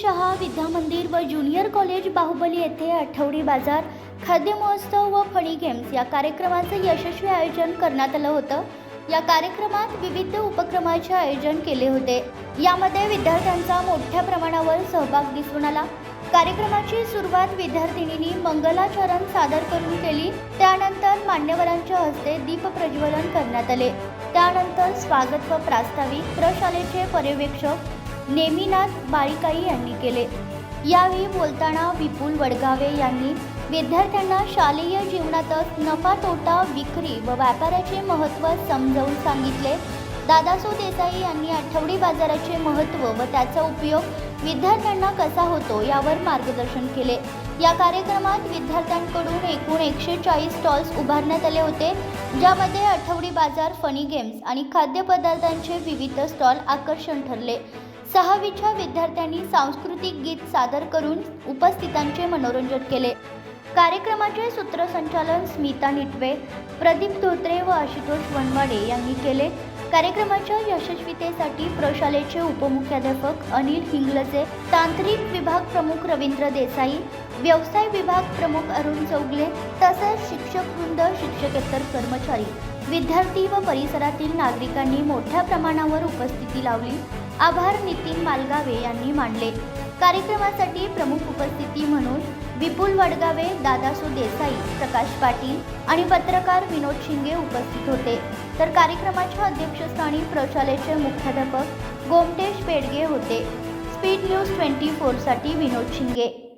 शहा विद्यामंदिर व junior college Baahubali येथे आठवडी बाजार खाद्य महोत्सव व फणी गेम्स या कार्यक्रमाचं यशस्वी आयोजन करण्यात आलं होतं. या कार्यक्रमात विविध उपक्रमाचे आयोजन केले होते. यामध्ये विद्यार्थ्यांचा मोठ्या प्रमाणावर सहभाग दिसून आला. कार्यक्रमाची सुरुवात विद्यार्थिनींनी मंगलाचरण सादर करून केली. त्यानंतर मान्यवरांच्या हस्ते दीप प्रज्वलन करण्यात आले. त्यानंतर स्वागत व प्रास्ताविक प्रशालेचे पर्यवेक्षक नेमिनाथ बाळीकाई यांनी केले. यावेळी बोलताना विपुल वडगावे यांनी विद्यार्थ्यांना शालेय जीवनातच नफा तोटा विक्री व व्यापाराचे महत्त्व समजावून सांगितले. दादासो देसाई यांनी आठवडी बाजाराचे महत्त्व व त्याचा उपयोग विद्यार्थ्यांना कसा होतो यावर मार्गदर्शन केले. या कार्यक्रमात विद्यार्थ्यांकडून एकूण एकशे चाळीस स्टॉल्स उभारण्यात आले होते ज्यामध्ये आठवडी बाजार फनी गेम्स आणि खाद्यपदार्थांचे विविध स्टॉल आकर्षण ठरले. सहावीच्या विद्यार्थ्यांनी सांस्कृतिक गीत सादर करून उपस्थितांचे मनोरंजन केले. कार्यक्रमाचे सूत्रसंचालन स्मिता निटवे प्रदीप धोत्रे व आशुतोष वनवाडे यांनी केले. कार्यक्रमाच्या यशस्वीतेसाठी प्रशालेचे उपमुख्याध्यापक अनिल हिंगलजे तांत्रिक विभाग प्रमुख रवींद्र देसाई व्यवसाय विभाग प्रमुख अरुण चौगले तसेच शिक्षक वृंद शिक्षकेतर कर्मचारी. विद्यार्थी व परिसरातील नागरिकांनी मोठ्या प्रमाणावर उपस्थिती लावली. आभार नितीन मालगावे यांनी मानले कार्यक्रमासाठी प्रमुख उपस्थिती म्हणून विपुल वडगावे दादासू देसाई प्रकाश पाटील आणि पत्रकार विनोद शिंगे उपस्थित होते. तर कार्यक्रमाच्या अध्यक्षस्थानी प्रशालेचे मुख्याध्यापक गोमटेश पेडगे होते. स्पीड न्यूज ट्वेंटी फोरसाठी विनोद शिंगे.